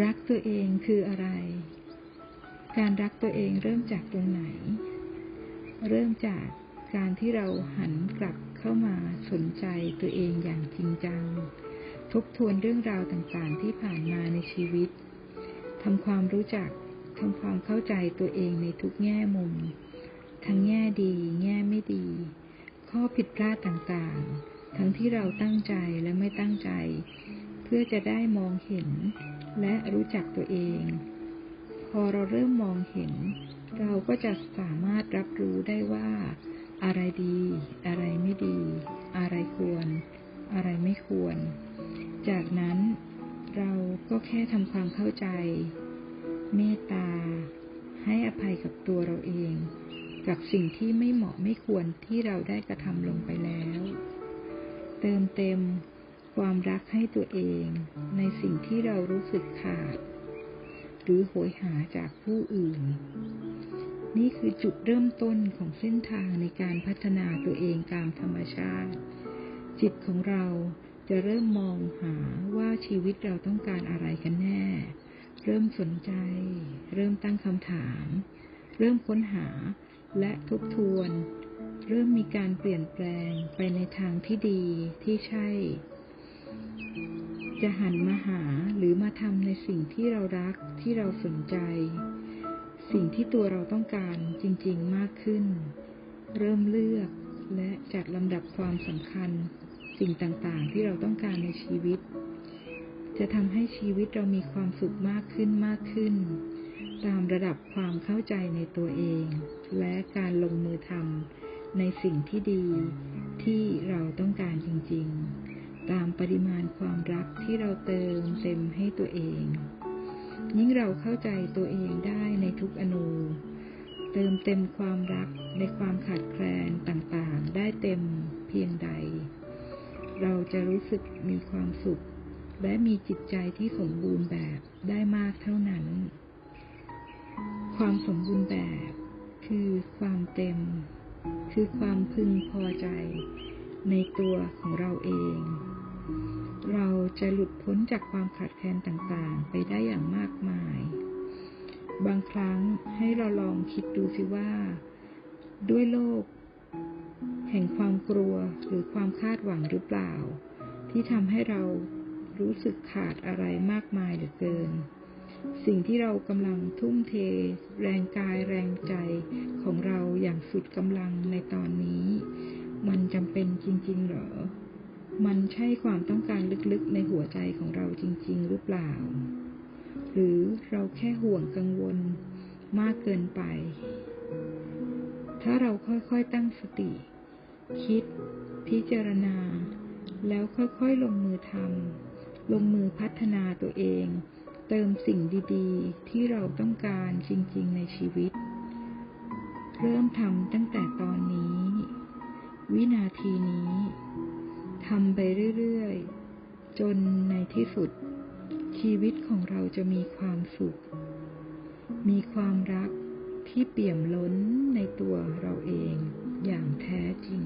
รักตัวเองคืออะไร การรักตัวเองเริ่มจากตรงไหน เริ่มจากการที่เราหันกลับเข้ามาสนใจตัวเองอย่างจริงจัง ทบทวนเรื่องราวต่างๆ ที่ผ่านมาในชีวิต ทำความรู้จัก ทำความเข้าใจตัวเองในทุกแง่มุม ทั้งแง่ดี แง่ไม่ดี ข้อผิดพลาดต่างๆ ทั้งที่เราตั้งใจและไม่ตั้งใจ พื่อจะได้มองเห็น และรู้จักตัวเอง พอเราเริ่มมองเห็น เราก็จะสามารถรับรู้ได้ว่า อะไรดี อะไรไม่ดี อะไรควร อะไรไม่ควร จากนั้นเราก็แค่ทำความเข้าใจ เมตตา ให้อภัยกับตัวเราเอง กับสิ่งที่ไม่เหมาะไม่ควรที่เราได้กระทำลงไปแล้ว เติมเต็ม ความรักให้ตัวเองในสิ่งที่เรารู้สึกขาด หรือโหยหาจากผู้อื่น นี่คือจุดเริ่มต้นของเส้นทางในการพัฒนาตัวเองตามธรรมชาติ จิตของเราจะเริ่มมองหาว่าชีวิตเราต้องการอะไรกันแน่ เริ่มสนใจ เริ่มตั้งคำถาม เริ่มค้นหาและทบทวน เริ่มมีการเปลี่ยนแปลงไปในทางที่ดีที่ใช่ จะหันมาหาหรือมาทำในสิ่งที่เรารักที่เราสนใจ สิ่งที่ตัวเราต้องการจริงๆมากขึ้น เริ่มเลือกและจัดลำดับความสำคัญ สิ่งต่างๆ ที่เราต้องการในชีวิต จะทำให้ชีวิตเรามีความสุขมากขึ้นมากขึ้น ตามระดับความเข้าใจในตัวเอง และการลงมือทำในสิ่งที่ดีที่เราต้องการจริง ๆ ตามปริมาณความรักที่เราเติมเต็มให้ตัวเอง ยิ่งเราเข้าใจตัวเองได้ในทุกอนูเติมเต็มความรักในความขาดแคลนต่างๆ ได้เต็มเพียงใด เราจะรู้สึกมีความสุข และมีจิตใจที่สมบูรณ์แบบได้มากเท่านั้น ความสมบูรณ์แบบ คือความเต็ม คือความพึงพอใจ ในตัวของเราเอง จะหลุดพ้นจากความขาดแคลนต่างๆ ไปได้อย่างมากมาย บางครั้งให้เราลองคิดดูสิว่า ด้วยโลก แห่งความกลัวหรือความคาดหวังหรือเปล่า ที่ทำให้เรารู้สึกขาดอะไรมากมายเหลือเกิน สิ่งที่เรากำลังทุ่มเท แรงกายแรงใจของเราอย่างสุดกำลังในตอนนี้ มันจำเป็นจริง ๆ เหรอ มันใช่ความต้องการลึกๆในหัวใจของเราจริง ๆ หรือเปล่า หรือเราแค่ห่วงกังวลมากเกินไป ถ้าเราค่อยๆตั้งสติ คิด พิจารณา แล้วค่อยๆลงมือทำลงมือพัฒนาตัวเอง เติมสิ่งดีๆ ที่เราต้องการจริง ๆ ในชีวิต เริ่มทำตั้งแต่ตอนนี้ วินาทีนี้ ทำไปเรื่อยๆ จนในที่สุด ชีวิตของเราจะมีความสุข มีความรักที่เปี่ยมล้นในตัวเราเองอย่างแท้จริง